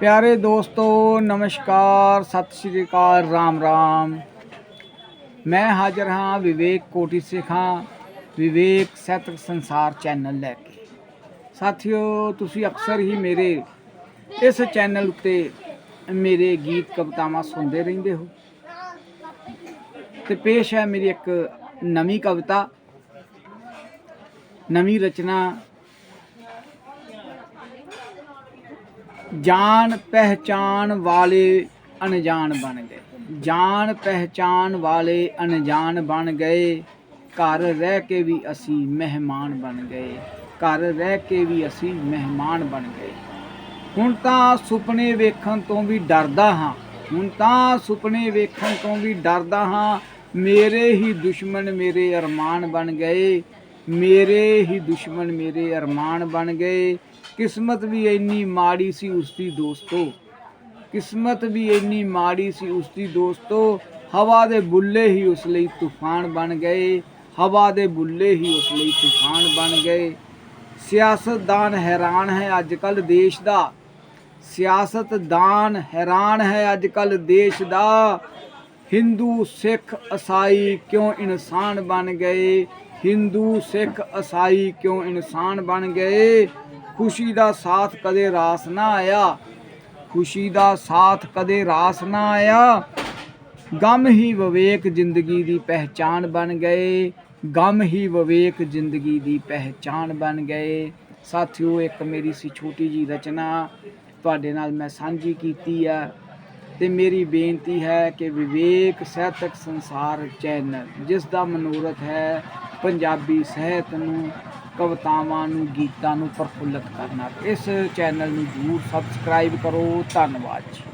ਪਿਆਰੇ ਦੋਸਤੋ, ਨਮਸਕਾਰ, ਸਤਿ ਸ਼੍ਰੀ ਅਕਾਲ, ਰਾਮ ਰਾਮ। ਮੈਂ ਹਾਜ਼ਰ ਹਾਂ ਵਿਵੇਕ ਕੋਟੀ ਸਿੱਖਾਂ, ਵਿਵੇਕ ਸਹਿਤਕ ਸੰਸਾਰ ਚੈਨਲ ਲੈ ਕੇ। ਸਾਥੀਓ, ਤੁਸੀਂ ਅਕਸਰ ਹੀ ਮੇਰੇ ਇਸ ਚੈਨਲ ਉੱਤੇ ਮੇਰੇ ਗੀਤ ਕਵਿਤਾਵਾਂ ਸੁਣਦੇ ਰਹਿੰਦੇ ਹੋ। ਤੇ ਪੇਸ਼ ਹੈ ਮੇਰੀ ਇੱਕ ਨਵੀਂ ਕਵਿਤਾ, ਨਵੀਂ ਰਚਨਾ ਜਾਣ ਪਹਿਚਾਨ ਵਾਲੇ ਅਣਜਾਣ ਬਣ ਗਏ। ਜਾਣ ਪਹਿਚਾਨ ਵਾਲੇ ਅਣਜਾਣ ਬਣ ਗਏ। ਘਰ ਰਹਿ ਕੇ ਵੀ ਅਸੀਂ ਮਹਿਮਾਨ ਬਣ ਗਏ। ਘਰ ਰਹਿ ਕੇ ਵੀ ਅਸੀਂ ਮਹਿਮਾਨ ਬਣ ਗਏ। ਹੁਣ ਤਾਂ ਸੁਪਨੇ ਵੇਖਣ ਤੋਂ ਵੀ ਡਰਦਾ ਹਾਂ। ਹੁਣ ਤਾਂ ਸੁਪਨੇ ਵੇਖਣ ਤੋਂ ਵੀ ਡਰਦਾ ਹਾਂ। ਮੇਰੇ ਹੀ ਦੁਸ਼ਮਣ ਮੇਰੇ ਅਰਮਾਨ ਬਣ ਗਏ। ਮੇਰੇ ਹੀ ਦੁਸ਼ਮਣ ਮੇਰੇ ਅਰਮਾਨ ਬਣ ਗਏ। ਕਿਸਮਤ ਵੀ ਇੰਨੀ ਮਾੜੀ ਸੀ ਉਸਦੀ ਦੋਸਤੋ, ਕਿਸਮਤ ਵੀ ਇੰਨੀ ਮਾੜੀ ਸੀ ਉਸਦੀ ਦੋਸਤੋ, ਹਵਾ ਦੇ ਬੁੱਲੇ ਹੀ ਉਸ ਲਈ ਤੂਫਾਨ ਬਣ ਗਏ, ਹਵਾ ਦੇ ਬੁੱਲੇ ਹੀ ਉਸ ਲਈ ਤੂਫਾਨ ਬਣ ਗਏ। ਸਿਆਸਤਦਾਨ ਹੈਰਾਨ ਹੈ ਅੱਜ ਕੱਲ ਦੇਸ਼ ਦਾ। ਸਿਆਸਤਦਾਨ ਹੈਰਾਨ ਹੈ ਅੱਜ ਕੱਲ ਦੇਸ਼ ਦਾ। ਹਿੰਦੂ ਸਿੱਖ ਈਸਾਈ ਕਿਉਂ ਇਨਸਾਨ ਬਣ ਗਏ? ਹਿੰਦੂ ਸਿੱਖ ਈਸਾਈ ਕਿਉਂ ਇਨਸਾਨ ਬਣ ਗਏ? ਖੁਸ਼ੀ ਦਾ ਸਾਥ ਕਦੇ ਰਾਸ ਨਾ ਆਇਆ। ਖੁਸ਼ੀ ਦਾ ਸਾਥ ਕਦੇ ਰਾਸ ਨਾ ਆਇਆ। ਗਮ ਹੀ ਵਿਵੇਕ ਜ਼ਿੰਦਗੀ ਦੀ ਪਹਿਚਾਨ ਬਣ ਗਏ। ਗਮ ਹੀ ਵਿਵੇਕ ਜ਼ਿੰਦਗੀ ਦੀ ਪਹਿਚਾਨ ਬਣ ਗਏ। ਸਾਥੀਓ, ਇੱਕ ਮੇਰੀ ਸੀ ਛੋਟੀ ਜੀ ਰਚਨਾ। ਤੁਹਾਡੇ ਨਾਲ ਮੈਂ ਸਾਂਝੀ ਕੀਤੀ ਆ ਤੇ ਮੇਰੀ ਬੇਨਤੀ ਹੈ ਕਿ ਵਿਵੇਕ ਸਾਹਿਤਕ ਸੰਸਾਰ ਚੈਨਲ ਜਿਸ ਦਾ ਮਨੋਰਥ ਹੈ ਪੰਜਾਬੀ ਸਾਹਿਤ ਨੂੰ ਕਵਿਤਾਵਾਂ ਨੂੰ ਗੀਤਾਂ ਨੂੰ ਪ੍ਰਫੁੱਲਤ ਕਰਨਾ। ਇਸ ਚੈਨਲ ਨੂੰ ਜਰੂਰ ਸਬਸਕ੍ਰਾਈਬ ਕਰੋ। ਧੰਨਵਾਦ ਜੀ।